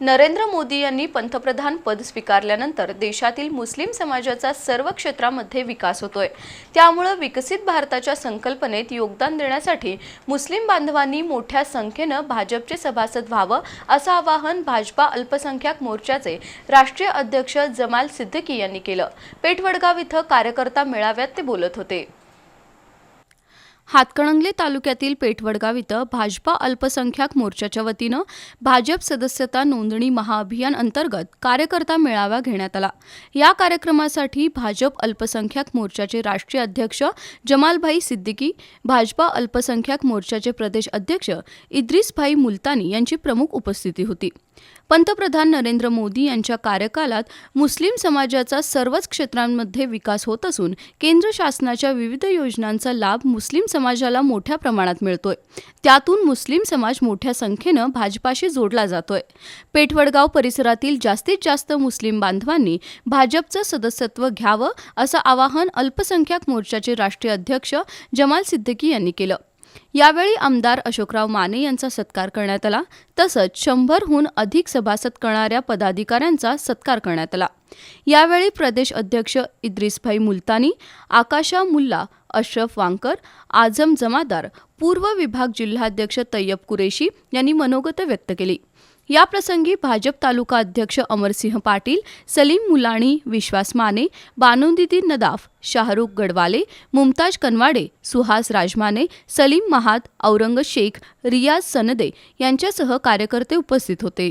नरेंद्र मोदी यांनी पंतप्रधान पद स्वीकारल्यानंतर देशातील मुस्लिम समाजाचा सर्व क्षेत्रामध्ये विकास होतोय. त्यामुळं विकसित भारताच्या संकल्पनेत योगदान देण्यासाठी मुस्लिम बांधवांनी मोठ्या संख्येनं भाजपचे सभासद व्हावं असं आवाहन भाजपा अल्पसंख्याक मोर्चाचे राष्ट्रीय अध्यक्ष जमाल सिद्दीकी यांनी केलं. पेठवडगाव इथं कार्यकर्ता मेळाव्यात ते बोलत होते. हातकणंगले तालुक्यातील पेठवडगाव इथं भाजपा अल्पसंख्याक मोर्चाच्या वतीनं भाजप सदस्यता नोंदणी महाअभियान अंतर्गत कार्यकर्ता मेळावा घेण्यात आला. या कार्यक्रमासाठी भाजप अल्पसंख्याक मोर्चाचे राष्ट्रीय अध्यक्ष जमालभाई सिद्दीकी भाजपा अल्पसंख्याक मोर्चाचे प्रदेश अध्यक्ष इद्रिसभाई मुलतानी यांची प्रमुख उपस्थिती होती. पंतप्रधान नरेंद्र मोदी यांच्या कार्यकालात मुस्लिम समाजाचा सर्वच क्षेत्रांमध्ये विकास होत असून केंद्र शासनाच्या विविध योजनांचा लाभ मुस्लिम समाजाला मोठ्या प्रमाणात मिळतोय. त्यातून मुस्लिम समाज मोठ्या संख्येनं भाजपाशी जोडला जातोय. पेठवडगाव परिसरातील जास्तीत जास्त मुस्लिम बांधवांनी भाजपचं सदस्यत्व घ्यावं असं आवाहन अल्पसंख्याक मोर्चाचे राष्ट्रीय अध्यक्ष जमाल सिद्दीकी यांनी केलं. यावेळी आमदार अशोकराव माने यांचा सत्कार करण्यात आला. तसंच शंभरहून अधिक सभासद करणाऱ्या पदाधिकाऱ्यांचा सत्कार करण्यात आला. यावेळी प्रदेश अध्यक्ष इद्रिसभाई मुलतानी आकाशा मुल्ला अशरफ वांकर आझम जमादार पूर्व विभाग जिल्हाध्यक्ष तय्यब कुरेशी यांनी मनोगत व्यक्त केली. याप्रसंगी भाजप तालुका अध्यक्ष अमरसिंह पाटील सलीम मुलाणी विश्वास माने बानुदीन नदाफ शाहरुख गडवाले मुमताज कनवाडे सुहास राजमाने सलीम महात औरंग शेख रियाज सनदे यांच्यासह कार्यकर्ते उपस्थित होते.